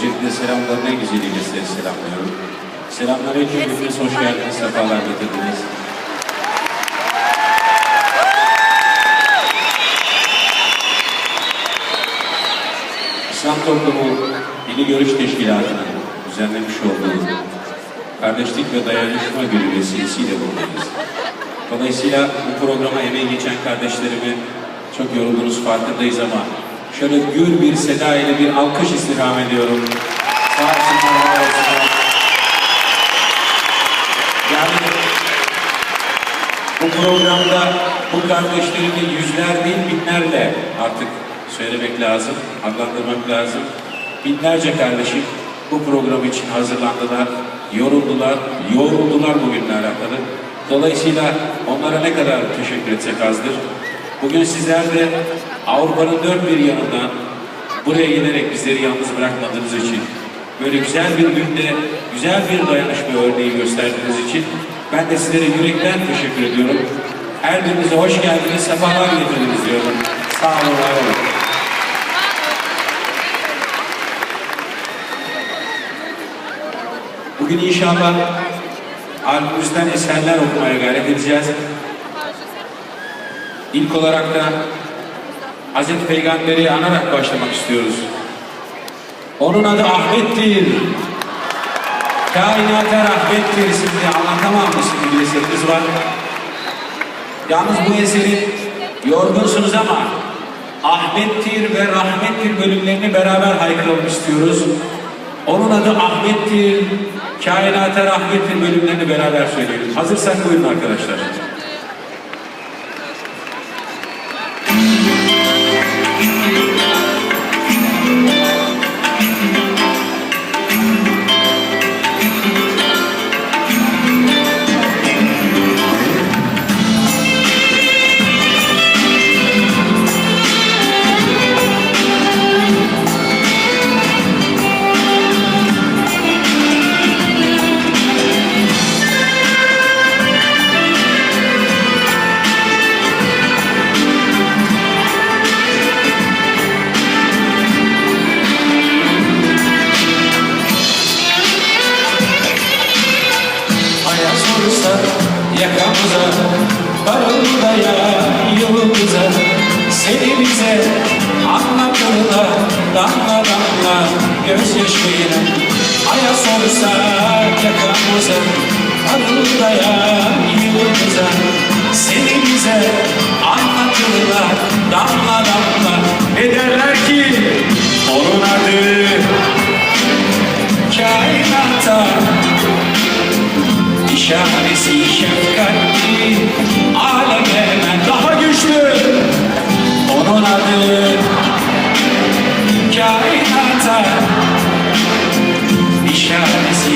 de selamların en güzeliyle size selamlıyorum. Selamünaleyküm hepiniz hoş geldiniz, sefalar getirdiniz. İslam Toplumu Dini Görüş Teşkilatı'nın düzenlemiş olduğu Kardeşlik ve Dayanışma Günü vesilesiyle buradayız. Dolayısıyla bu programa emeği geçen kardeşlerimi çok yoruldunuz farkındayız ama şöyle gür bir seda ile bir alkış istirham ediyorum. Sağ olsunlar, var olsunlar. Yani bu programda bu kardeşlerimi yüzler değil binlerle artık söylemek lazım, adlandırmak lazım. Binlerce kardeşim bu program için hazırlandılar, yoruldular, yoruldular bugünle alakalı. Dolayısıyla onlara ne kadar teşekkür etsek azdır. Bugün sizler de Avrupa'nın dört bir yanından buraya gelerek bizleri yalnız bırakmadığınız için, böyle güzel bir günde güzel bir dayanışma örneği gösterdiğiniz için ben de sizlere yürekten teşekkür ediyorum. Her birinize hoş geldiniz, sefalar getirdiniz diyorum. Sağ olun, var olun. Bugün inşallah albümümüzden eserler okumaya gayret edeceğiz. İlk olarak da Hazreti Peygamber'i anarak başlamak istiyoruz. Onun adı Ahmet'tir. Kainata rahmettir isimli anlatamam isimli bir eserimiz var. Yalnız bu eseri yorgunsunuz ama Ahmettir ve Rahmettir bölümlerini beraber haykıralım istiyoruz. Onun adı Ahmettir, Kainata Rahmettir bölümlerini beraber söyleyelim. Hazırsak buyurun arkadaşlar. Parıldaya yıldıza Seni bize anlatırlar. Damla damla gözyaşıyla Aya sorsa yakamıza Parıldaya yıldıza Seni bize anlatırlar. Damla damla Ne derler ki? Onun adı Kainata. İşaresi şefkatli Donadım kainata Nişanesi